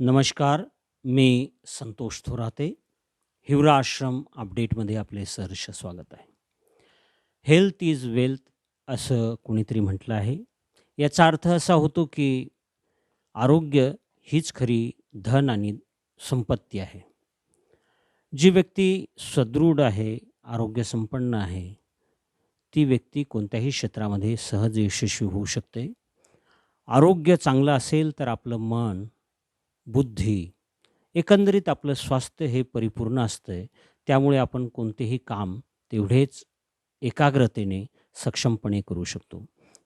नमस्कार मी संतोष थोराते. हिवरा आश्रम अपडेटमध्ये आपले सहर्ष स्वागत आहे. हेल्थ इज वेल्थ असं कुणीतरी म्हटलं आहे. याचा अर्थ असा होतो की आरोग्य हीच खरी धन आणि संपत्ती आहे. जी व्यक्ती सदृढ आहे आरोग्यसंपन्न आहे ती व्यक्ती कोणत्याही क्षेत्रामध्ये सहज यशस्वी होऊ शकते. आरोग्य चांगलं असेल तर आपलं मन बुद्धी एकंदरीत आपलं स्वास्थ्य हे परिपूर्ण असतं त्यामुळे आपण कोणतेही काम तेवढेच एकाग्रतेने सक्षमपणे करू शकतो.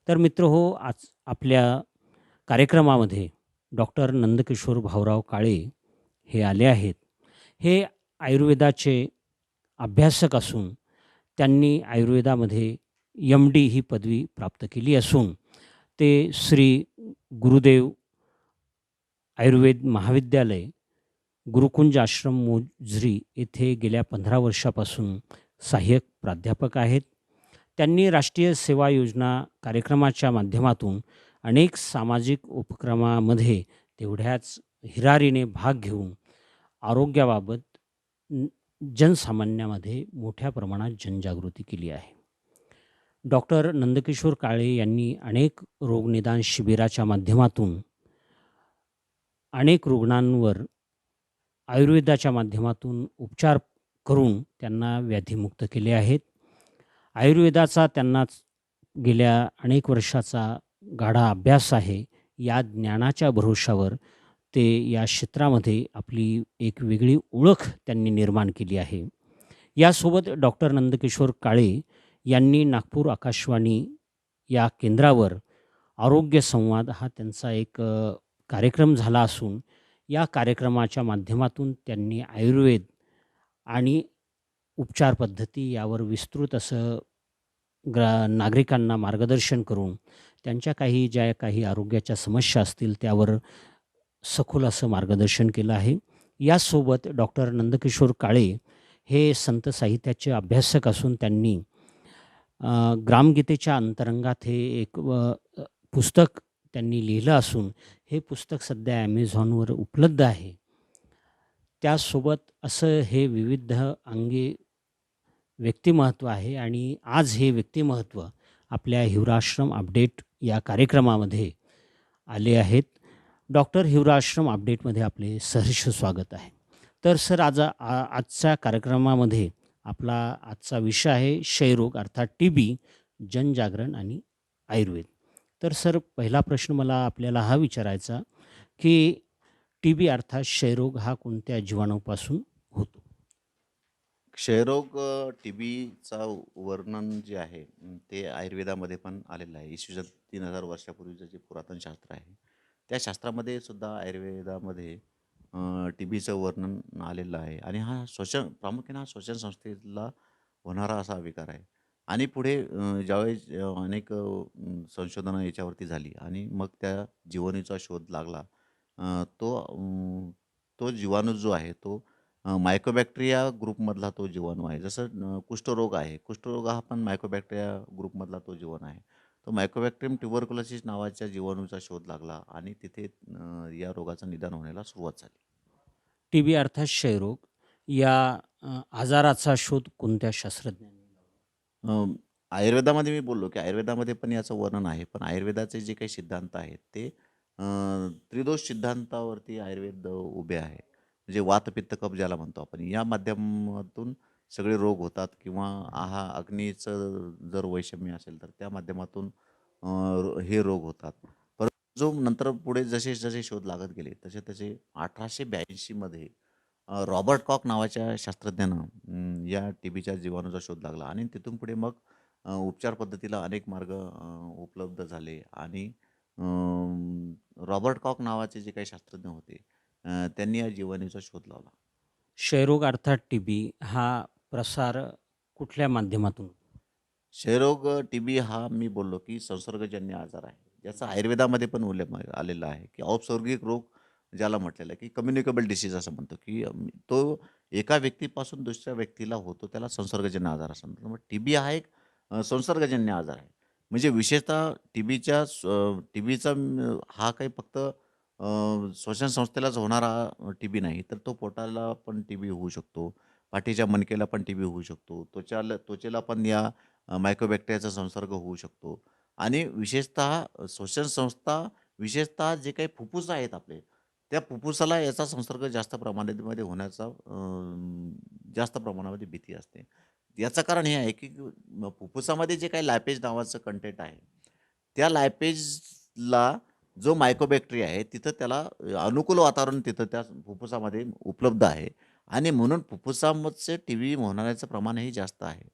तर मित्र हो आज आपल्या कार्यक्रमामध्ये डॉक्टर नंदकिशोर भाऊराव काळे हे आले आहेत. हे आयुर्वेदाचे अभ्यासक असून त्यांनी आयुर्वेदामध्ये यम डी ही पदवी प्राप्त केली असून ते श्री गुरुदेव आयुर्वेद महाविद्यालय गुरुकुंज आश्रम मोझरी येथे गेल्या पंधरा वर्षापासून सहाय्यक प्राध्यापक आहेत. त्यांनी राष्ट्रीय सेवा योजना कार्यक्रमाच्या माध्यमातून अनेक सामाजिक उपक्रमामध्ये तेवढ्याच हिरारीने भाग घेऊन आरोग्याबाबत जनसामान्यामध्ये मोठ्या प्रमाणात जनजागृती केली आहे. डॉक्टर नंदकिशोर काळे यांनी अनेक रोगनिदान शिबिराच्या माध्यमातून अनेक रुग्णांवर आयुर्वेदाच्या माध्यमातून उपचार करून त्यांना व्याधीमुक्त केले आहेत. आयुर्वेदाचा त्यांना गेल्या अनेक वर्षाचा गाढा अभ्यास आहे. या ज्ञानाच्या भरोशावर ते या क्षेत्रामध्ये आपली एक वेगळी ओळख त्यांनी निर्माण केली आहे. यासोबत डॉक्टर नंदकिशोर काळे यांनी नागपूर आकाशवाणी या केंद्रावर आरोग्य संवाद हा त्यांचा एक कार्यक्रम झाला असून या कार्यक्रमाच्या माध्यमातून त्यांनी आयुर्वेद आणि उपचार पद्धती यावर विस्तृत असं ग्रा नागरिकांना मार्गदर्शन करून त्यांच्या काही ज्या काही आरोग्याच्या समस्या असतील त्यावर सखोल असं मार्गदर्शन केलं आहे. यासोबत डॉक्टर नंदकिशोर काळे हे संत साहित्याचे अभ्यासक असून त्यांनी ग्रामगीतेच्या अंतरंगात हे एक पुस्तक त्यांनी लिहिलं असून हे पुस्तक सध्या ॲमेझॉनवर उपलब्ध आहे. त्यासोबत असं हे विविध अंगी व्यक्तिमहत्व आहे आणि आज हे व्यक्तिमहत्व आपल्या हिवराश्रम अपडेट या कार्यक्रमामध्ये आले आहेत. डॉक्टर हिवराश्रम अपडेटमध्ये आपले सहर्ष स्वागत आहे. तर सर आज आजच्या कार्यक्रमामध्ये आपला आजचा विषय आहे क्षयरोग अर्थात टी बी जनजागरण आणि आयुर्वेद. तर सर पहिला प्रश्न मला आपल्याला हा विचारायचा की टी बी अर्थात क्षयरोग हा कोणत्या जीवाणूपासून होतो? क्षयरोग टी बीचा वर्णन जे आहे ते आयुर्वेदामध्ये पण आलेलं आहे. इसवी सन तीन हजार वर्षापूर्वीचं जे पुरातन शास्त्र आहे त्या शास्त्रामध्ये सुद्धा आयुर्वेदामध्ये टी बीचं वर्णन आलेलं आहे. आणि हा श्वसन प्रामुख्याने हा श्वसन संस्थेला होणारा असा विकार आहे. आणि पुढे ज्यावेळेस अनेक संशोधनं याच्यावरती झाली आणि मग त्या जीवनीचा शोध लागला तो तो जीवाणू जो आहे तो मायकोबॅक्टेरिया ग्रुपमधला तो जीवाणू आहे. जसं कुष्ठरोग आहे कुष्ठरोग हा पण मायकोबॅक्टेरिया ग्रुपमधला तो जीवाणू आहे. तो मायकोबॅक्टेरियम ट्युबरकुलोसिस नावाच्या जीवाणूचा शोध लागला आणि तिथे या रोगाचं निदान होण्याला सुरुवात झाली. टी बी अर्थात क्षयरोग या अ, आजाराचा शोध कोणत्या शास्त्रज्ञांनी अं, आयुर्वेदामध्ये मी बोललो की आयुर्वेदामध्ये पण याचं वर्णन आहे पण आयुर्वेदाचे जे काही सिद्धांत आहेत ते त्रिदोष सिद्धांतावरती आयुर्वेद उभे आहे. म्हणजे वात पित्त कफ ज्याला म्हणतो आपण या माध्यमातून सगळे रोग होतात किंवा हा अग्नीचं जर वैषम्य असेल तर त्या माध्यमातून रो- हे रोग होतात. परंतु जो नंतर पुढे जसे जसे शोध लागत गेले तसे तसे अठराशे ब्याऐंशीमध्ये अ, रॉबर्ट कॉक नावाच्या शास्त्रज्ञानं अं, या टी बीच्या जीवाणूचा शोध लागला आणि तिथून पुढे मग अ, उपचार पद्धतीला अनेक मार्ग अ, उपलब्ध झाले आणि अं, रॉबर्ट कॉक नावाचे जे काही शास्त्रज्ञ होते अ, त्यांनी या जीवाणूचा शोध लावला. क्षयरोग अर्थात टी बी हा प्रसार कुठल्या माध्यमातून? क्षयरोग टी बी हा मी बोललो की संसर्गजन्य आजार आहे. ज्याचा आयुर्वेदामध्ये पण उल्लेख आलेला आहे की औपसर्गिक रोग ज्याला म्हटलेलं आहे की कम्युनिकेबल डिसीज असं म्हणतो की तो एका व्यक्तीपासून दुसऱ्या व्यक्तीला होतो त्याला संसर्गजन्य आजार असं म्हणतात मग टी बी हा एक संसर्गजन्य आजार आहे म्हणजे विशेषतः टी बीच्या टी बीचा हा काही फक्त श्वसन संस्थेलाच होणारा टी बी नाही, तर तो पोटाला पण टी बी होऊ शकतो. पाठीच्या मनकेला पण टी बी होऊ शकतो. त्वचाला त्वचेला पण या मायक्रोबॅक्टेरियाचा संसर्ग होऊ शकतो. आणि विशेषतः श्वसन संस्था, विशेषतः जे काही फुफ्फुस आहेत आपले, त्या फुफ्फुसाला याचा संसर्ग जास्त प्रमाणामध्ये होण्याचा जास्त प्रमाणामध्ये भीती असते. याचं कारण हे आहे, की फुफ्फुसामध्ये जे काही लायपेज नावाचं कंटेंट आहे, त्या लायपेजला जो मायकोबॅक्टेरिया आहे, तिथं त्याला अनुकूल वातावरण तिथं त्या फुफ्फुसामध्ये उपलब्ध आहे आणि म्हणून फुफ्फुसामध्ये व्ही होणाऱ्याचं प्रमाणही जास्त आहे.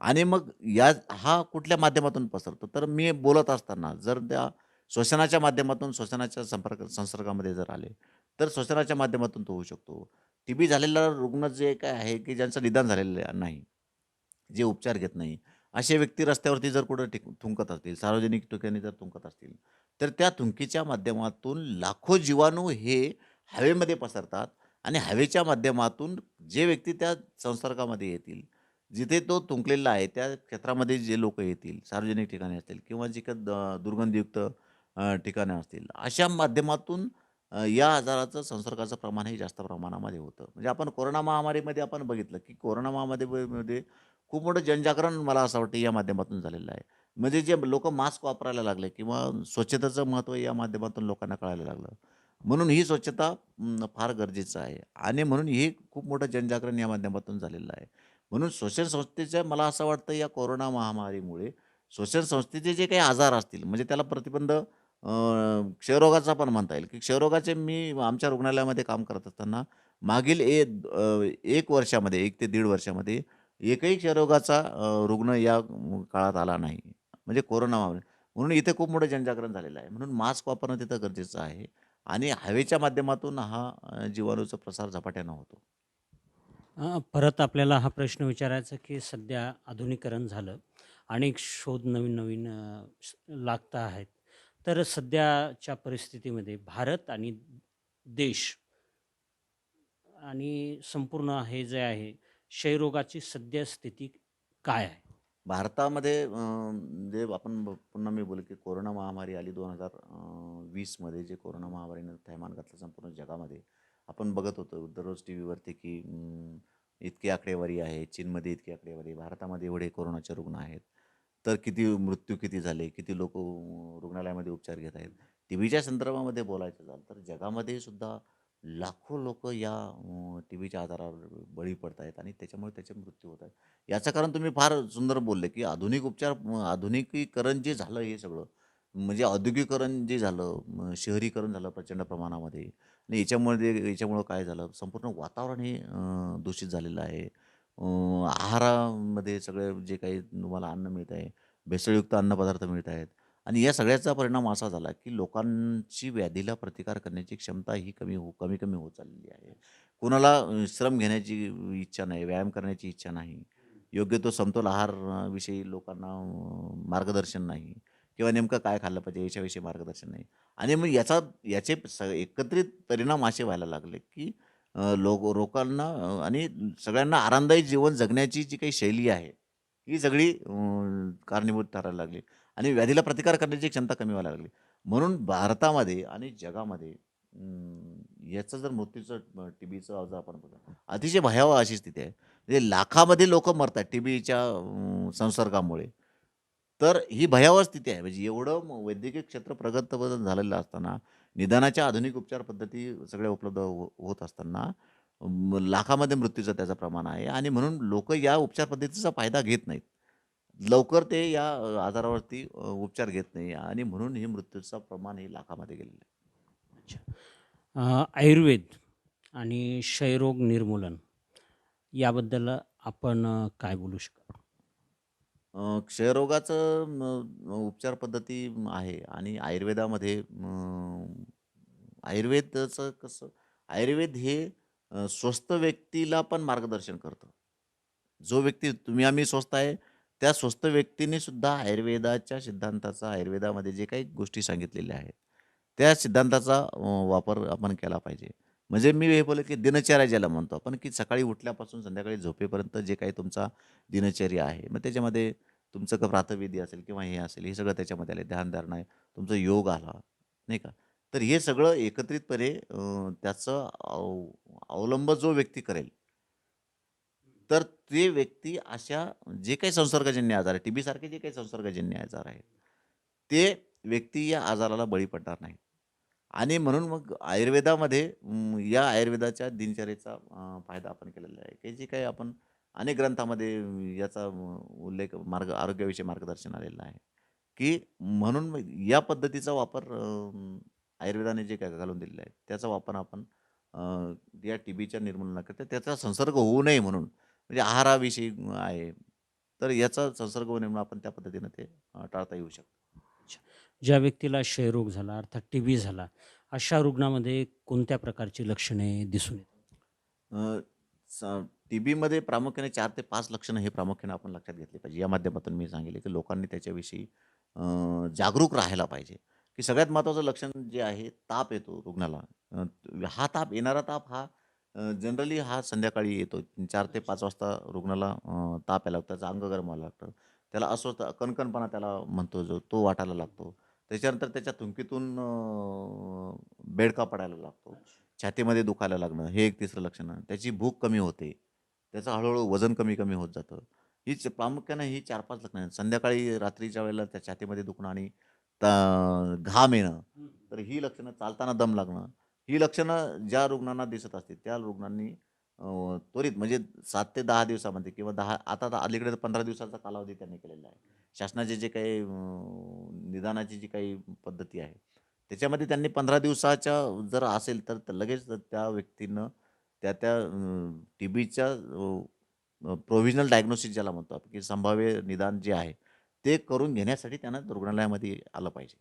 आणि मग या हा कुठल्या माध्यमातून पसरतो? तर मी बोलत असताना जर त्या श्वसनाच्या माध्यमातून श्वसनाच्या संपर्क संसर्गामध्ये जर आले, तर श्वसनाच्या माध्यमातून तो होऊ शकतो. टीबी झालेला रुग्ण जे काय आहे, की ज्यांचं निदान झालेलं नाही, जे उपचार घेत नाही, असे व्यक्ती रस्त्यावरती जर कुठं ठिक थुंकत असतील, सार्वजनिक ठिकाणी जर थुंकत असतील, तर त्या थुंकीच्या माध्यमातून लाखो जीवाणू हे हवेमध्ये पसरतात आणि हवेच्या माध्यमातून जे व्यक्ती त्या संसर्गामध्ये येतील, जिथे तो थुंकलेला आहे, त्या क्षेत्रामध्ये जे लोक येतील, सार्वजनिक ठिकाणी असतील किंवा जे दुर्गंधयुक्त द ठिकाणं असतील, अशा माध्यमातून अ, या आजाराचं संसर्गाचं प्रमाणही जास्त प्रमाणामध्ये होतं. म्हणजे आपण कोरोना महामारीमध्ये आपण बघितलं, की कोरोना महामारी मध्ये खूप मोठं जनजागरण मला असं वाटतं या माध्यमातून झालेलं आहे. म्हणजे जे लोक मास्क वापरायला लागले किंवा स्वच्छतेचं महत्त्व या माध्यमातून लोकांना कळायला लागलं. म्हणून ही स्वच्छता फार गरजेचं आहे आणि म्हणून हे खूप मोठं जनजागरण या माध्यमातून झालेलं आहे. म्हणून श्वसन संस्थेच्या मला असं वाटतं या कोरोना महामारीमुळे श्वसन संस्थेचे जे काही आजार असतील, म्हणजे त्याला प्रतिबंध अ, क्षयरोगाचा पण म्हणता येईल, की क्षयरोगाचे मी आमच्या रुग्णालयामध्ये काम करत असताना मागील ए अ, 1 वर्षामध्ये 1 ते दीड वर्षामध्ये एकही क्षयरोगाचा अ, रुग्ण या काळात आला नाही. म्हणजे कोरोना म्हणून इथे खूप मोठं जनजागरण झालेलं आहे. म्हणून मास्क वापरणं तिथं गरजेचं आहे आणि हवेच्या माध्यमातून हा अ, जीवाणूचा प्रसार झपाट्यानं होतो. अ, परत आपल्याला हा प्रश्न विचारायचा, की सध्या आधुनिकीकरण झालं. अनेक शोध नवीन-नवीन अ, लागत आहेत. तर सध्याच्या परिस्थितीमध्ये भारत आणि देश आणि संपूर्ण हे जे आहे, क्षयरोगाची सध्या स्थिती काय आहे? भारतामध्ये जे आपण पुन्हा मी बोलू की कोरोना महामारी आली दोन हजार वीसमध्ये जे कोरोना महामारीनं थैमान घातलं संपूर्ण जगामध्ये. आपण बघत होतो दररोज टी व्हीवरती की इतकी आकडेवारी आहे, चीनमध्ये इतकी आकडेवारी भारतामध्ये एवढे कोरोनाचे रुग्ण आहेत. तर किती मृत्यू किती झाले, किती लोक रुग्णालयामध्ये उपचार घेत आहेत. टी व्हीच्या संदर्भामध्ये बोलायचं झालं तर जगामध्ये सुद्धा लाखो लोकं या टी व्हीच्या आजारावर बळी पडत आहेत आणि त्याच्यामुळे त्याचे मृत्यू होत आहेत. याचं कारण तुम्ही फार सुंदर बोलले, की आधुनिक उपचार आधुनिकीकरण जे झालं हे सगळं, म्हणजे औद्योगिकीकरण जे झालं, शहरीकरण झालं प्रचंड प्रमाणामध्ये आणि याच्यामध्ये याच्यामुळं काय झालं, संपूर्ण वातावरण हे दूषित झालेलं आहे. अ, आहारामध्ये सगळे जे काही तुम्हाला अन्न मिळत आहे, भेसळयुक्त अन्नपदार्थ मिळत आहेत आणि या सगळ्याचा परिणाम असा झाला, की लोकांची व्याधीला प्रतिकार करण्याची क्षमता ही कमी हो कमी-कमी होत चाललेली आहे. कुणाला अ, श्रम घेण्याची इच्छा नाही, व्यायाम करण्याची इच्छा नाही. योग्य तो समतोल आहारविषयी लोकांना अ, मार्गदर्शन नाही किंवा नेमकं काय खाल्लं पाहिजे याच्याविषयी मार्गदर्शन नाही. आणि मग याचा याचे स एकत्रित परिणाम असे व्हायला लागले, की अ, लोक लोकांना अ, आणि सगळ्यांना आरामदायी जीवन जगण्याची जी काही शैली आहे, ही सगळी अ, कारणीभूत ठरायला लागली आणि व्याधीला प्रतिकार करण्याची क्षमता कमी व्हायला लागली. म्हणून भारतामध्ये आणि जगामध्ये अं, याचं जर मृत्यूचं टीबीचं आजार आपण बघा, अतिशय भयावह अशी स्थिती आहे. म्हणजे लाखामध्ये लोकं मरतात टीबीच्या अ, संसर्गामुळे. तर ही भयावह स्थिती आहे. म्हणजे एवढं वैद्यकीय क्षेत्र प्रगत झालेलं असताना, निदानाच्या आधुनिक उपचार पद्धती सगळ्या उपलब्ध हो होत असताना, लाखामध्ये मृत्यूचं त्याचं प्रमाण आहे आणि म्हणून लोक या उपचार पद्धतीचा फायदा घेत नाहीत. लवकर ते या आजारावरती उपचार घेत नाही आणि म्हणून हे मृत्यूचं प्रमाण हे लाखामध्ये गेलेलं आहे. अच्छा. आयुर्वेद आणि क्षयरोग निर्मूलन याबद्दल आपण काय बोलू शकतो अ, क्षयरोगाचं म उपचार पद्धती आहे आणि आयुर्वेदामध्ये अ, आयुर्वेदाचं कसं आयुर्वेद हे अ, स्वस्थ व्यक्तीला पण मार्गदर्शन करतं. जो व्यक्ती तुम्ही आम्ही स्वस्थ आहे, त्या स्वस्थ व्यक्तीने सुद्धा आयुर्वेदाच्या सिद्धांताचा आयुर्वेदामध्ये जे काही गोष्टी सांगितलेल्या आहेत, त्या सिद्धांताचा अ, वापर आपण केला पाहिजे. म्हणजे मी हे बोलेन, की दिनचर्या ज्याला म्हणतो आपण, की सकाळी उठल्यापासून संध्याकाळी झोपेपर्यंत जे काही तुमचा दिनचर्या आहे, मग त्याच्यामध्ये तुमचं का प्रातविधी असेल किंवा हे असेल, हे सगळं त्याच्यामध्ये आलं. ध्यानधारणा आहे, तुमचा योग आला, नाही का? तर हे सगळं एकत्रितपणे त्याचं अव अवलंब जो व्यक्ती करेल तर ते व्यक्ती अशा जे काही संसर्गजन्य आजार आहे टी बीसारखे जे काही संसर्गजन्य आजार आहेत ते व्यक्ती या आजाराला बळी पडणार नाही आणि म्हणून मग आयुर्वेदामध्ये या आयुर्वेदाच्या दिनचर्येचा फायदा आपण केलेला आहे. की जे काही आपण अनेक ग्रंथामध्ये याचा उल्लेख मार्ग आरोग्याविषयी मार्गदर्शन आलेलं आहे. की म्हणून मग या पद्धतीचा वापर आयुर्वेदाने जे काय घालून दिलेलं आहे त्याचा वापर आपण या टी बीच्या निर्मूलनाकरता त्याचा संसर्ग होऊ नये म्हणून म्हणजे आहाराविषयी आहे तर याचा संसर्ग होऊ नये म्हणून आपण त्या पद्धतीनं ते टाळता येऊ शकतो. ज्या व्यक्तीला क्षयरोग झाला अर्थात टी बी झाला अशा रुग्णामध्ये कोणत्या प्रकारची लक्षणे दिसून येतात? टी बीमध्ये प्रामुख्याने चार ते पाच लक्षणं हे प्रामुख्याने आपण लक्षात घेतले पाहिजे. या माध्यमातून मी सांगितले की लोकांनी त्याच्याविषयी जागरूक राहायला पाहिजे. की सगळ्यात महत्त्वाचं लक्षण जे आहे ताप येतो रुग्णाला. हा ताप येणारा ताप हा जनरली हा संध्याकाळी येतो. चार ते पाच वाजता रुग्णाला ताप यायला लागतो त्याचं अंग गरम व्हायला लागतं. त्याला अस्वस्थ कणकणपणा त्याला म्हणतो जो तो वाटायला लागतो. त्याच्यानंतर त्याच्या थुंकीतून बेडका पडायला लागतो. छातीमध्ये दुखायला लागणं हे एक तिसरं लक्षण. आहे. त्याची भूक कमी होते. त्याचं हळूहळू वजन कमी कमी होत जातं. हीच प्रामुख्याने ही चार पाच लक्षणं आहेत. संध्याकाळी रात्रीच्या वेळेला त्या छातीमध्ये दुखणं आणि ता- घाम येणं तर ही लक्षणं चालताना दम लागणं. ही लक्षणं ज्या रुग्णांना दिसत असतील त्या रुग्णांनी त्वरित म्हणजे सात ते दहा दिवसामध्ये किंवा दहा आता तर अलीकडे तर पंधरा दिवसाचा कालावधी त्यांनी केलेला आहे. शासनाचे जे काही निदानाची जी काही पद्धती आहे त्याच्यामध्ये त्यांनी पंधरा दिवसाच्या जर असेल तर लगेच त्या व्यक्तीनं त्या त्या टी बीच्या प्रोव्हिजनल डायग्नोसिस ज्याला म्हणतो आपण की संभाव्य निदान जे आहे ते करून घेण्यासाठी त्यांना रुग्णालयामध्ये आलं पाहिजे.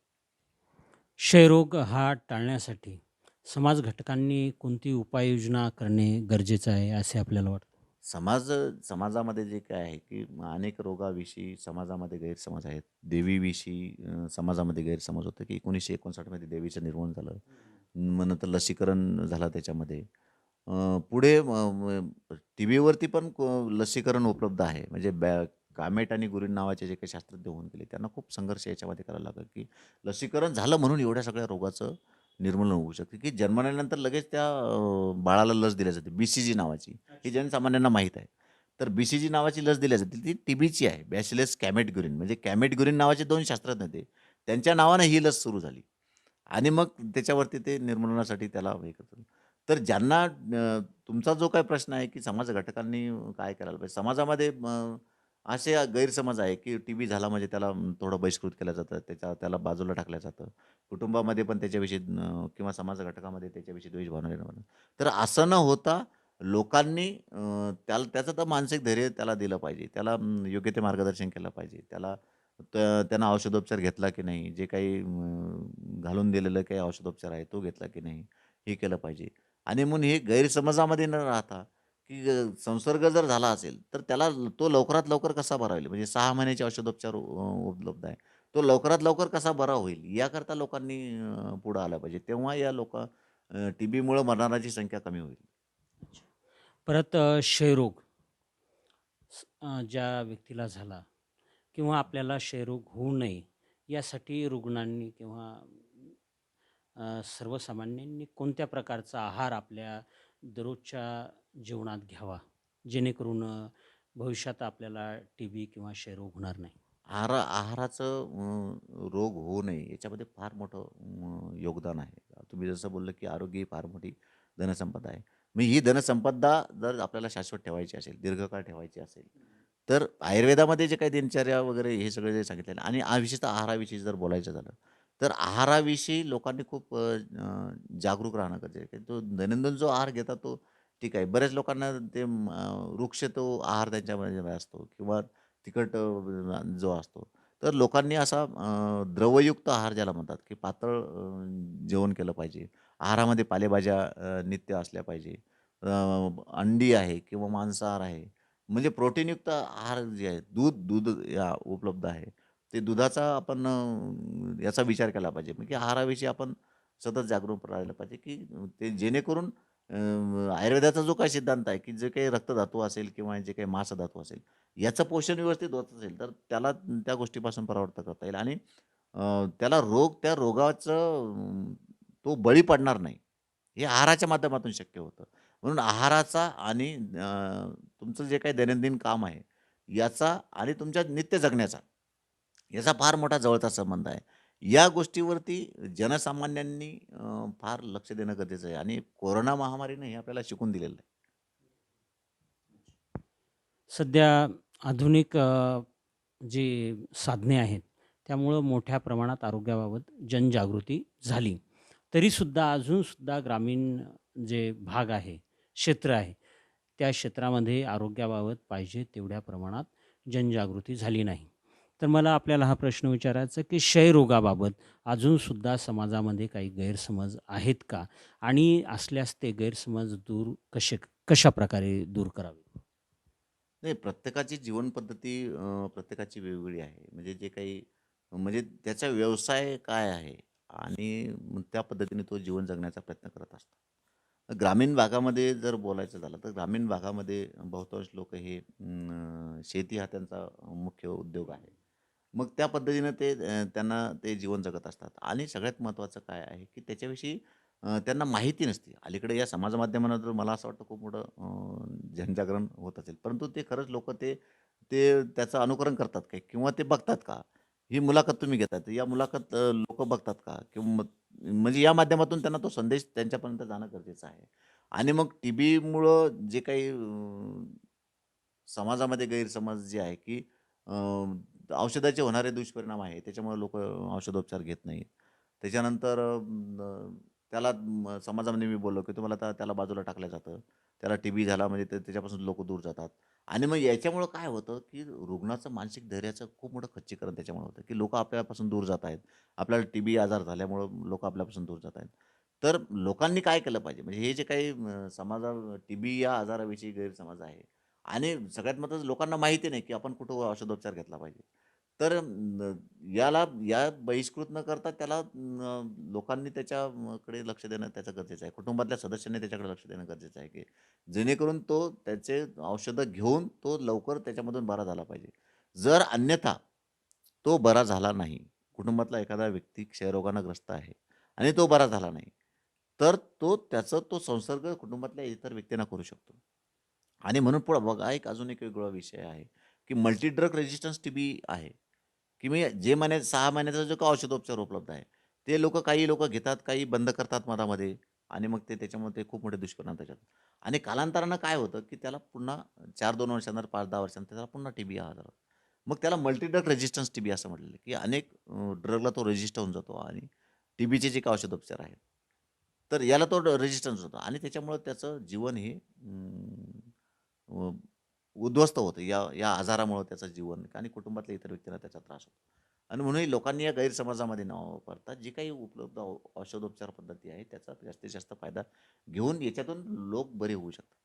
क्षयरोग हा टाळण्यासाठी समाज घटकांनी कोणती उपाययोजना करणे गरजेचं आहे असे आपल्याला वाटतं? समाज समाजामध्ये जे काय आहे की अनेक रोगाविषयी समाजामध्ये गैरसमज आहेत. देवीविषयी समाजामध्ये गैरसमज होतं की एकोणीसशे एकोणसाठमध्ये देवीचं निर्माण झालं. मग नंतर लसीकरण झालं त्याच्यामध्ये. पुढे टी व्हीवरती पण को- लसीकरण उपलब्ध आहे. म्हणजे बॅ कामेट आणि गुरीन नावाचे जे काही शास्त्रज्ञ होऊन गेले त्यांना खूप संघर्ष याच्यामध्ये करायला लागला की लसीकरण झालं म्हणून एवढ्या सगळ्या रोगाचं निर्मूलन होऊ शकते. की जन्मल्यानंतर लगेच त्या बाळाला लस दिली जाते. बी सी जी नावाची. ही जनसामान्यांना माहीत आहे. तर बी सी जी नावाची लस दिली जाते. ती टी बीची आहे. बॅसिलस कॅमेटग्युरिन म्हणजे कॅमेटग्युरिन नावाचे दोन शास्त्रज्ञ होते त्यांच्या नावानं ही लस सुरू झाली. आणि मग त्याच्यावरती ते निर्मूलनासाठी त्याला हे करतात. तर ज्यांना तुमचा जो काही प्रश्न आहे की समाज घटकांनी काय करायला पाहिजे? समाजामध्ये असे गैरसमज आहे की टी व्ही झाला म्हणजे त्याला थोडं बहिष्कृत केलं जातं त्याच्या त्याला बाजूला टाकलं जातं. कुटुंबामध्ये पण त्याच्याविषयी किंवा समाज घटकामध्ये त्याच्याविषयी द्वेष भावना निर्माण तर असं न होता लोकांनी त्याला त्याचं तर मानसिक धैर्य त्याला दिलं पाहिजे. त्याला योग्य ते मार्गदर्शन केलं पाहिजे. त्याला त्यांना औषधोपचार घेतला की नाही जे काही घालून दिलेलं काही औषधोपचार आहे तो घेतला की नाही हे केलं पाहिजे. आणि म्हणून हे गैरसमजामध्ये न राहता की संसर्ग जर झाला असेल तर त्याला तो लवकरात लवकर कसा बरा होईल? म्हणजे सहा महिन्याचे औषधोपचार उपलब्ध आहे. तो लवकरात लवकर कसा बरा होईल? याकरता लोकांनी पुढं आलं पाहिजे. तेव्हा या लोक टी बीमुळं मरणाराची संख्या कमी होईल. परत क्षयरोग स- ज्या व्यक्तीला झाला किंवा आपल्याला क्षयरोग होऊ नये यासाठी रुग्णांनी किंवा सर्वसामान्यांनी कोणत्या प्रकारचा आहार आपल्या दररोजच्या जेवणात घ्यावा. जेणेकरून भविष्यात आपल्याला टी बी किंवा क्षयरोग होणार नाही. आहार आहाराचं रोग होऊ नये याच्यामध्ये फार मोठं योगदान आहे. तुम्ही जसं बोललं की आरोग्य ही फार मोठी धनसंपदा आहे. मग ही धनसंपदा जर आपल्याला शाश्वत ठेवायची असेल दीर्घकाळ ठेवायची असेल तर आयुर्वेदामध्ये जे काही दिनचर्या वगैरे हे सगळे जे सांगितलेलं आणि विशेषतः आहाराविषयी जर बोलायचं झालं तर आहाराविषयी लोकांनी खूप जागरूक राहणं गरजेचं आहे. तो दैनंदिन जो आहार घेतात तो ठीक आहे. बऱ्याच लोकांना ते वृक्ष तो आहार त्यांच्यामध्ये असतो किंवा तिखट जो असतो. तर लोकांनी असा द्रवयुक्त आहार ज्याला म्हणतात की पातळ जेवण केलं पाहिजे. आहारामध्ये पालेभाज्या नित्य असल्या पाहिजे. अंडी आहे किंवा मांसाहार आहे. म्हणजे प्रोटीनयुक्त आहार जे आहे दूध दूध या उपलब्ध आहे. ते दुधाचा आपण याचा विचार केला पाहिजे. म्हणजे आहाराविषयी आपण सतत जागरूक राहायला पाहिजे की ते जेणेकरून आयुर्वेदाचा जो काही सिद्धांत आहे की जे काही रक्तधातू असेल किंवा जे काही मांसधातू असेल याचं पोषण व्यवस्थित होत असेल तर त्याला त्या गोष्टीपासून परावर्त करता येईल. आणि त्याला रोग त्या रोगाचं तो बळी पडणार नाही. हे आहाराच्या माध्यमातून शक्य होतं. म्हणून आहाराचा आणि तुमचं जे काही दैनंदिन काम आहे याचा आणि तुमच्या नित्य जगण्याचा याचा फार मोठा जवळचा संबंध आहे. या गोष्टीवरती जनसामान्यांनी फार लक्ष देणं गरजेचं आहे आणि कोरोना महामारीने हे आपल्याला शिकून दिलेलं आहे. सध्या आधुनिक जी साधने आहेत त्यामुळं मोठ्या प्रमाणात आरोग्याबाबत जनजागृती झाली. तरीसुद्धा अजूनसुद्धा ग्रामीण जे भाग आहे क्षेत्र आहे त्या क्षेत्रामध्ये आरोग्याबाबत पाहिजे तेवढ्या प्रमाणात जनजागृती झाली नाही. तर मला आपल्याला हा प्रश्न विचारायचा की क्षयरोगाबाबत अजूनसुद्धा समाजामध्ये काही गैरसमज आहेत का? आणि असल्यास ते गैरसमज दूर कसे कशा प्रकारे दूर करावे? नाही प्रत्येकाची जीवनपद्धती प्रत्येकाची वेगवेगळी आहे. म्हणजे जे काही म्हणजे त्याचा व्यवसाय काय आहे आणि त्या पद्धतीने तो जीवन जगण्याचा प्रयत्न करत असतो ग्रामीण भागामध्ये जर बोलायचं झालं तर ग्रामीण भागामध्ये बहुतांश लोक हे शेती हा त्यांचा मुख्य उद्योग आहे. मग त्या पद्धतीनं ते त्यांना ते जीवन जगत असतात. आणि सगळ्यात महत्त्वाचं काय आहे की त्याच्याविषयी त्यांना माहिती नसते. अलीकडे या समाजमाध्यमांना तर मला असं वाटतं खूप मोठं जनजागरण होत असेल. परंतु ते खरंच लोक ते ते त्याचं अनुकरण करतात काय किंवा ते बघतात का? ही मुलाखत तुम्ही घेतात. या मुलाखत लोक बघतात का? किंवा म्हणजे या माध्यमातून त्यांना तो संदेश त्यांच्यापर्यंत जाणं गरजेचं आहे. आणि मग टी बीमुळं जे काही समाजामध्ये गैरसमज जे आहे की औषधाचे होणारे दुष्परिणाम आहे त्याच्यामुळे लोक औषधोपचार घेत नाहीत. त्याच्यानंतर त्याला समाजामध्ये मी बोललो की तुम्हाला आता त्याला बाजूला टाकलं जातं. त्याला टी बी झाला म्हणजे ते त्याच्यापासून लोक दूर जातात. आणि मग याच्यामुळं काय होतं की रुग्णाचं मानसिक धैर्याचं खूप मोठं खच्चीकरण त्याच्यामुळे होतं की लोक आपल्यापासून दूर जात आहेत. आपल्याला टी बी आजार झाल्यामुळं लोक आपल्यापासून दूर जात आहेत. तर लोकांनी काय केलं पाहिजे? म्हणजे हे जे काही समाजा टी बी या आजाराविषयी गैरसमज आहे. आणि सगळ्यात महत्त्वाचं लोकांना माहिती नाही की आपण कुठं औषधोपचार घेतला पाहिजे. तर याला या बहिष्कृत न करता त्याला लोकांनी त्याच्याकडे लक्ष देणं त्याचं गरजेचं आहे. कुटुंबातल्या सदस्यांनी त्याच्याकडे लक्ष देणं गरजेचं आहे की जेणेकरून तो त्याचे औषधं घेऊन तो लवकर त्याच्यामधून बरा झाला पाहिजे. जर अन्यथा तो बरा झाला नाही कुटुंबातला एखादा व्यक्ती क्षयरोगानं ग्रस्त आहे आणि तो बरा झाला नाही तर तो त्याचा तो संसर्ग कुटुंबातल्या इतर व्यक्तींना करू शकतो. आणि म्हणून पुढं बघा एक अजून एक वेगळा विषय आहे की मल्टीड्रग रेजिस्टन्स टी बी आहे. की मी जे महिने सहा महिन्याचा जो काही औषधोपचार उपलब्ध आहे ते लोक काही लोक घेतात काही बंद करतात मधामध्ये आणि मग ते त्याच्यामुळे ते खूप मोठे दुष्परिणाम त्याच्यात. आणि कालांतरानं काय होतं की त्याला पुन्हा चार दोन वर्षांतर पाच दहा वर्षांतर त्याला पुन्हा टी बी हा आजार मग त्याला multi drug resistance T B असं म्हटलेलं की अनेक ड्रगला तो रेजिस्ट होऊन जातो आणि टी बीचे जे काही औषधोपचार आहेत तर याला तो रेजिस्टन्स होतो आणि त्याच्यामुळं त्याचं जीवन हे उद्ध्वस्त होतं. या या आजारामुळं त्याचं जीवन आणि कुटुंबातल्या इतर व्यक्तींना त्याचा त्रास होतो. आणि म्हणून लोकांनी या गैरसमाजामध्ये न वापरता जी काही उपलब्ध औ औषधोपचार पद्धती आहे त्याचा जास्तीत जास्त फायदा घेऊन याच्यातून लोक बरे होऊ शकतात.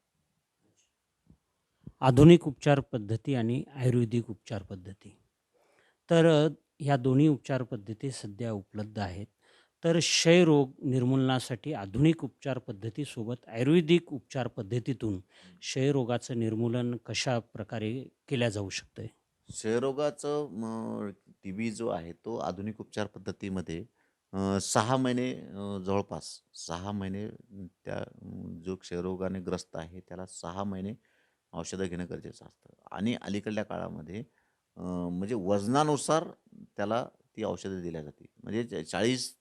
आधुनिक उपचार पद्धती आणि आयुर्वेदिक उपचार पद्धती. तर ह्या दोन्ही उपचार पद्धती सध्या उपलब्ध आहेत. तर क्षयरोग निर्मूलनासाठी आधुनिक उपचार पद्धतीसोबत आयुर्वेदिक उपचार पद्धतीतून क्षयरोगाचं निर्मूलन कशा प्रकारे केल्या जाऊ शकतं क्षयरोगाचं टी बी जो आहे तो आधुनिक उपचार पद्धतीमध्ये सहा महिने जवळपास सहा महिने त्या जो क्षयरोगाने ग्रस्त आहे त्याला सहा महिने औषधं घेणं गरजेचं असतं. आणि अलीकडल्या काळामध्ये म्हणजे वजनानुसार त्याला ती औषधं दिल्या जाते. म्हणजे चाळीस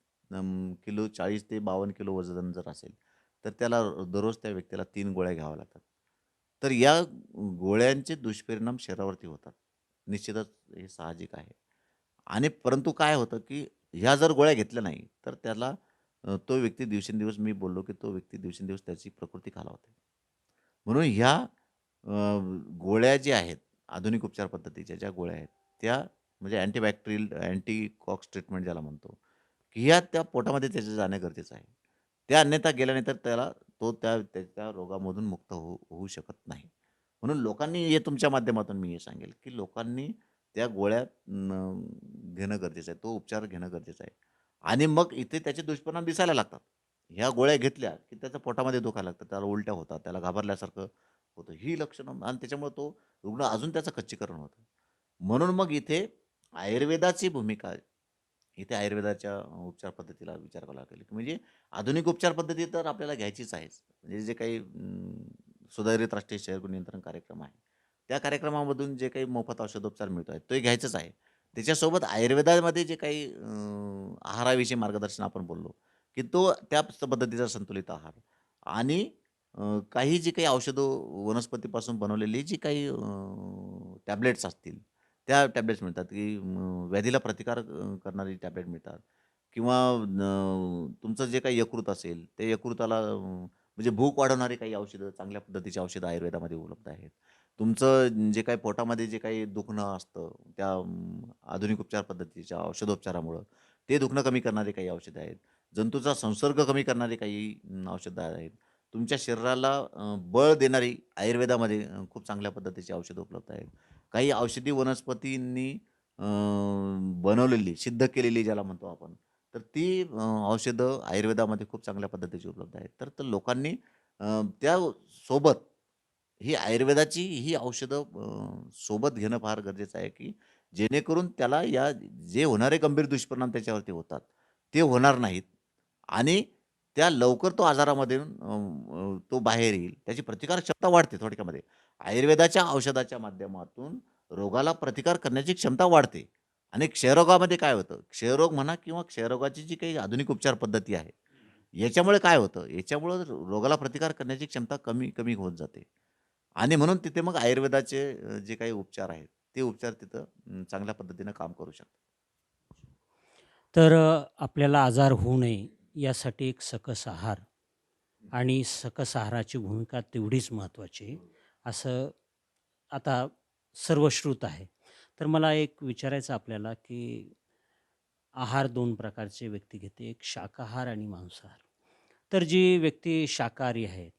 किलो चाळीस ते बावन्न किलो वजन जर असेल तर त्याला दररोज त्या व्यक्तीला तीन गोळ्या घ्याव्या लागतात. तर या गोळ्यांचे दुष्परिणाम शरीरावरती होतात. निश्चितच हे साहजिक आहे. आणि परंतु काय होतं की ह्या जर गोळ्या घेतल्या नाही तर त्याला तो व्यक्ती दिवसेंदिवस मी बोललो की तो व्यक्ती दिवसेंदिवस त्याची प्रकृती खालावते. म्हणून ह्या गोळ्या ज्या आहेत आधुनिक उपचार पद्धतीच्या ज्या गोळ्या आहेत त्या म्हणजे अँटीबॅक्टेरियल अँटीकॉक्स ट्रीटमेंट ज्याला म्हणतो ह्या त्या पोटामध्ये त्याचं जाणं गरजेचं आहे. त्या अन्यथा गेल्यानंतर त्याला तो त्या त्याच्या रोगामधून मुक्त होऊ होऊ शकत नाही. म्हणून लोकांनी हे तुमच्या माध्यमातून मी हे सांगेल की लोकांनी त्या गोळ्या घेणं गरजेचं आहे तो उपचार घेणं गरजेचं आहे. आणि मग इथे त्याचे दुष्परिणाम दिसायला लागतात. ह्या गोळ्या घेतल्या की त्याच्या पोटामध्ये दुखायला लागतं त्याला उलट्या होतात त्याला घाबरल्यासारखं होतं. ही लक्षणं आणि त्याच्यामुळे तो रुग्ण अजून त्याचं खच्चीकरण होतं. म्हणून मग इथे आयुर्वेदाची भूमिका इथे आयुर्वेदाच्या उपचार पद्धतीला विचार करावा लागेल. की म्हणजे आधुनिक उपचार पद्धती तर आपल्याला घ्यायचीच आहेच म्हणजे जे काही सुधारित राष्ट्रीय क्षयरोग नियंत्रण कार्यक्रम आहे. त्या कार्यक्रमामधून जे काही मोफत औषधोपचार मिळतो आहे तो घ्यायचंच आहे. त्याच्यासोबत आयुर्वेदामध्ये जे काही आहाराविषयी मार्गदर्शन आपण बोललो की तो त्या पद्धतीचा संतुलित आहार आणि काही जी काही औषधं वनस्पतीपासून बनवलेली जी काही टॅबलेट्स असतील त्या टॅबलेट्स मिळतात की व्याधीला प्रतिकार करणारी टॅबलेट मिळतात. किंवा तुमचं जे काही यकृत असेल ते यकृताला म्हणजे भूक वाढवणारी काही औषधं चांगल्या पद्धतीची औषधं आयुर्वेदामध्ये उपलब्ध आहेत. तुमचं जे काही पोटामध्ये जे काही दुखणं असतं त्या आधुनिक उपचार पद्धतीच्या औषधोपचारामुळं ते दुखणं कमी करणारे काही औषधं आहेत. जंतूचा संसर्ग कमी करणारी काही औषधं आहेत. तुमच्या शरीराला बळ देणारी आयुर्वेदामध्ये खूप चांगल्या पद्धतीची औषधं उपलब्ध आहेत. काही औषधी वनस्पतींनी बनवलेली सिद्ध केलेली ज्याला म्हणतो आपण तर ती औषधं आयुर्वेदामध्ये खूप चांगल्या पद्धतीची उपलब्ध आहेत. तर तर लोकांनी त्या सोबत ही आयुर्वेदाची ही औषधं सोबत घेणं फार गरजेचं आहे की जेणेकरून त्याला या जे होणारे गंभीर दुष्परिणाम त्याच्यावरती होतात ते होणार नाहीत आणि त्या लवकर तो आजारामध्ये तो बाहेर येईल. त्याची प्रतिकारक्षमता वाढते थोडक्यामध्ये. आयुर्वेदाच्या औषधाच्या माध्यमातून रोगाला प्रतिकार करण्याची क्षमता वाढते. आणि क्षयरोगामध्ये काय होतं? क्षयरोग म्हणा किंवा क्षयरोगाची जी काही आधुनिक उपचार पद्धती आहे याच्यामुळे काय होतं? याच्यामुळं रोगाला प्रतिकार करण्याची क्षमता कमी कमी होत जाते. आणि म्हणून तिथे मग आयुर्वेदाचे जे काही उपचार आहेत ते उपचार तिथं चांगल्या पद्धतीनं काम करू शकतात. तर आपल्याला आजार होऊ नये यासाठी एक सकस आहार आणि सकस आहाराची भूमिका तेवढीच महत्त्वाची. आहे, असं आता सर्वश्रुत आहे. तर मला एक विचारायचं आपल्याला की आहार दोन प्रकारचे व्यक्ती घेते एक शाकाहार आणि मांसाहार. तर जी व्यक्ती शाकाहारी आहे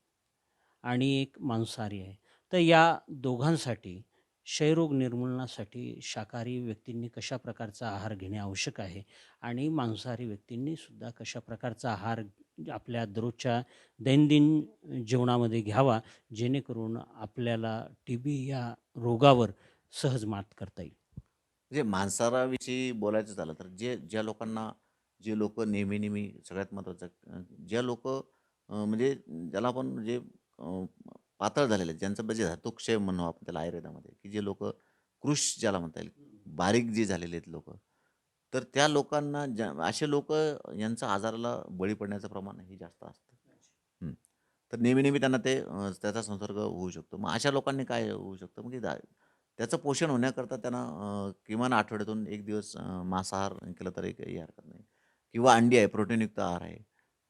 आणि एक मांसाहारी आहे तर या दोघांसाठी क्षयरोग निर्मूलनासाठी शाकाहारी व्यक्तींनी कशा प्रकारचा आहार घेणे आवश्यक आहे? आणि मांसाहारी व्यक्तींनी सुद्धा कशा प्रकारचा आहार आपल्या दररोजच्या दैनंदिन जीवनामध्ये घ्यावा जेणेकरून आपल्याला टी बी या रोगावर सहज मात करता येईल. म्हणजे मांसाहाराविषयी बोलायचं झालं तर जे ज्या लोकांना जे लोक नेहमी नेहमी सगळ्यात महत्त्वाचं ज्या लोक म्हणजे ज्याला आपण जे पातळ झालेले आहेत ज्यांचं म्हणजे क्षय म्हणू आपण त्याला आयुर्वेदामध्ये की जे लोक कृष ज्याला म्हणता येईल बारीक जे झालेले आहेत लोक तर त्या लोकांना ज्या असे लोक यांचं आजाराला बळी पडण्याचं प्रमाण हे जास्त असतं. तर नेहमी नेहमी त्यांना ते त्याचा संसर्ग होऊ शकतो. मग अशा लोकांनी काय होऊ शकतं? मग दा त्याचं पोषण होण्याकरता त्यांना किमान आठवड्यातून एक दिवस मांसाहार केला तरी काही हरकत नाही. किंवा अंडी आहे प्रोटीनयुक्त आहार आहे.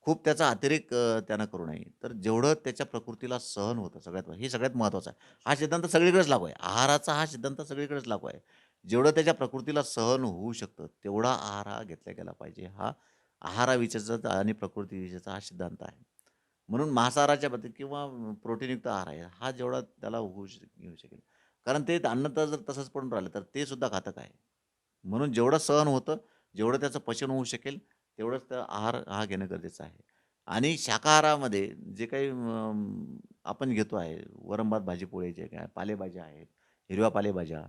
खूप त्याचा अतिरेक त्यांना त्यानं करू नये. तर जेवढं त्याच्या प्रकृतीला सहन होतं सगळ्यात हे सगळ्यात महत्त्वाचं आहे. हा सिद्धांत सगळीकडेच लागू आहे. आहाराचा हा सिद्धांत सगळीकडेच लागू आहे. जेवढं त्याच्या प्रकृतीला सहन होऊ शकतं तेवढा आहार हा घेतला गेला पाहिजे. हा आहाराविषयीचा आणि प्रकृतीविषयीचा हा सिद्धांत आहे. म्हणून मांसाहाराच्या बाबतीत किंवा प्रोटीनयुक्त आहार आहे हा जेवढा त्याला होऊ श घेऊ शकेल. कारण ते अन्न तर जर तसंच पडून राहिलं तर ते सुद्धा घातक आहे. म्हणून जेवढं सहन होतं जेवढं त्याचं पचन होऊ शकेल तेवढंच त्या आहार हा घेणं गरजेचं आहे. आणि शाकाहारामध्ये जे काही आपण घेतो आहे वरण-भात भाजी-पोळी जे काय पालेभाज्या आहेत हिरव्या पालेभाज्या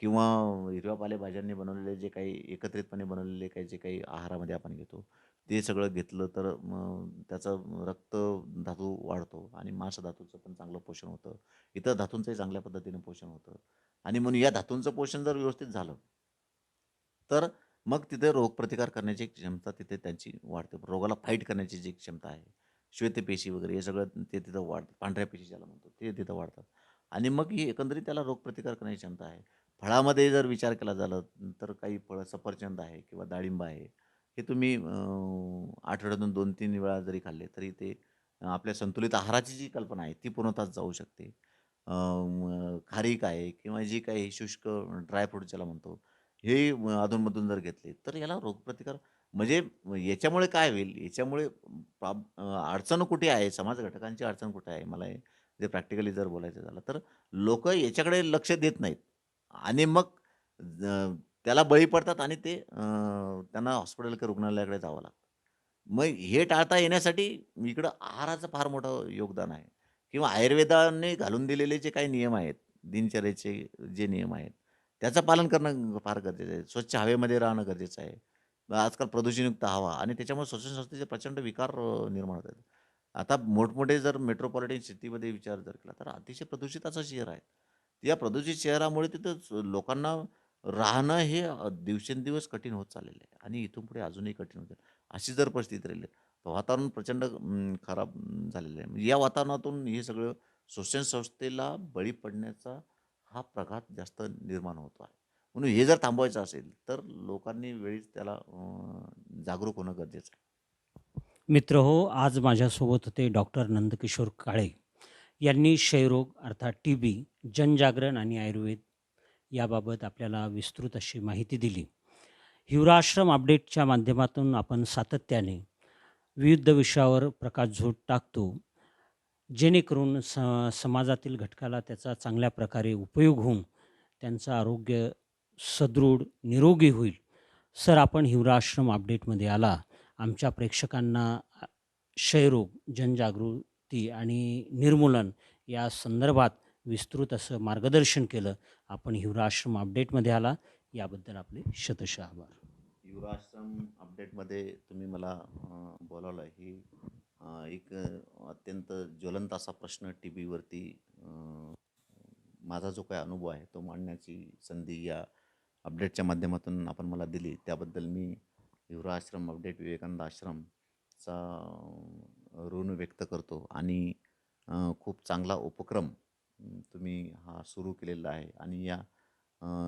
किंवा हिरव्या पालेभाज्यांनी बनवलेले जे काही एकत्रितपणे बनवलेले काही जे काही आहारामध्ये आपण घेतो ते सगळं घेतलं तर मग त्याचं रक्त धातू वाढतो आणि मांसधातूचं पण चांगलं पोषण होतं. इतर धातूंचंही चांगल्या पद्धतीने पोषण होतं. आणि म्हणून या धातूंचं पोषण जर व्यवस्थित झालं तर मग तिथे रोगप्रतिकार करण्याची क्षमता तिथे त्यांची वाढते. रोगाला फाईट करण्याची जी क्षमता आहे श्वेतपेशी वगैरे हे सगळं ते तिथं वाढतं. पांढऱ्या पेशी ज्याला म्हणतो ते तिथं वाढतात. आणि मग ही एकंदरीत त्याला रोगप्रतिकार करण्याची क्षमता आहे. फळामध्ये जर विचार केला झाला तर काही फळं सफरचंद आहे किंवा डाळिंब आहे हे तुम्ही आठवड्यातून दोन तीन वेळा जरी खाल्ले तरी ते आपल्या संतुलित आहाराची जी कल्पना आहे ती पूर्णतः जाऊ शकते. खारीक आहे किंवा जी काही शुष्क ड्रायफ्रूट ज्याला म्हणतो हे अधूनमधून जर घेतले तर याला रोगप्रतिकार म्हणजे याच्यामुळे काय होईल? याच्यामुळे प्रॉब अडचण कुठे आहे? समाज घटकांची अडचण कुठे आहे? मला हे जे प्रॅक्टिकली जर बोलायचं झालं तर लोक याच्याकडे लक्ष देत नाहीत. आणि मग त्याला बळी पडतात आणि ते त्यांना हॉस्पिटल किंवा रुग्णालयाकडे जावं लागतं. मग हे टाळता येण्यासाठी इकडं आहाराचं फार मोठं योगदान आहे. किंवा आयुर्वेदाने घालून दिलेले जे काही नियम आहेत दिनचर्येचे जे नियम आहेत त्याचं पालन करणं फार गरजेचं आहे. स्वच्छ हवेमध्ये राहणं गरजेचं आहे. आजकाल प्रदूषणयुक्त हवा आणि त्याच्यामुळे श्वसनसंस्थेचे प्रचंड विकार निर्माण होत आहेत आता मोठमोठे जर मेट्रोपॉलिटन सिटीमध्ये विचार जर केला तर अतिशय प्रदूषित असं शहर आहे. या प्रदूषित शहरामुळे तिथं लोकांना राहणं हे दिवसेंदिवस कठीण होत चाललेलं आहे आणि इथून पुढे अजूनही कठीण होत अशी जर परिस्थिती राहिली तर. वातावरण प्रचंड खराब झालेलं आहे. म्हणजे या वातावरणातून हे सगळं श्वसन संस्थेला बळी पडण्याचा हा प्रघात जास्त निर्माण होतो आहे. म्हणून हे जर थांबवायचं असेल तर लोकांनी वेळीच त्याला जागरूक होणं गरजेचं आहे. मित्र हो आज माझ्यासोबत होते डॉक्टर नंदकिशोर काळे. यांनी क्षयरोग अर्थात टी बी जनजागरण आणि आयुर्वेद याबाबत आपल्याला विस्तृत अशी माहिती दिली. हिवराश्रम अपडेटच्या माध्यमातून आपण सातत्याने विविध विषयावर प्रकाशझोत टाकतो जेणेकरून स समाजातील घटकाला त्याचा चांगल्या प्रकारे उपयोग होऊन त्यांचं आरोग्य सदृढ निरोगी होईल. सर आपण हिवराश्रम अपडेटमध्ये आला. आमच्या प्रेक्षकांना क्षयरोग जनजागृत आणि निर्मूलन या संदर्भात विस्तृत असं मार्गदर्शन केलं. आपण हिवराश्रम अपडेटमध्ये आला. याबद्दल आपले शतशः आभार. युवराश्रम अपडेटमध्ये तुम्ही मला बोलावलं ही एक अत्यंत ज्वलंत असा प्रश्न टी व्हीवरती माझा जो काही अनुभव आहे तो मांडण्याची संधी या अपडेटच्या माध्यमातून आपण मला दिली. त्याबद्दल मी युवराश्रम अपडेट विवेकानंद आश्रमचा ऋण व्यक्त करतो आणि खूप चांगला उपक्रम तुम्ही हा सुरू केलेला आहे. आणि या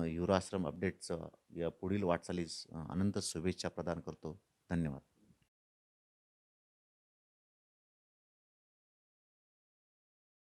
युवराश्रम अपडेटचं या पुढील वाटचालीस अनंत शुभेच्छा प्रदान करतो. धन्यवाद.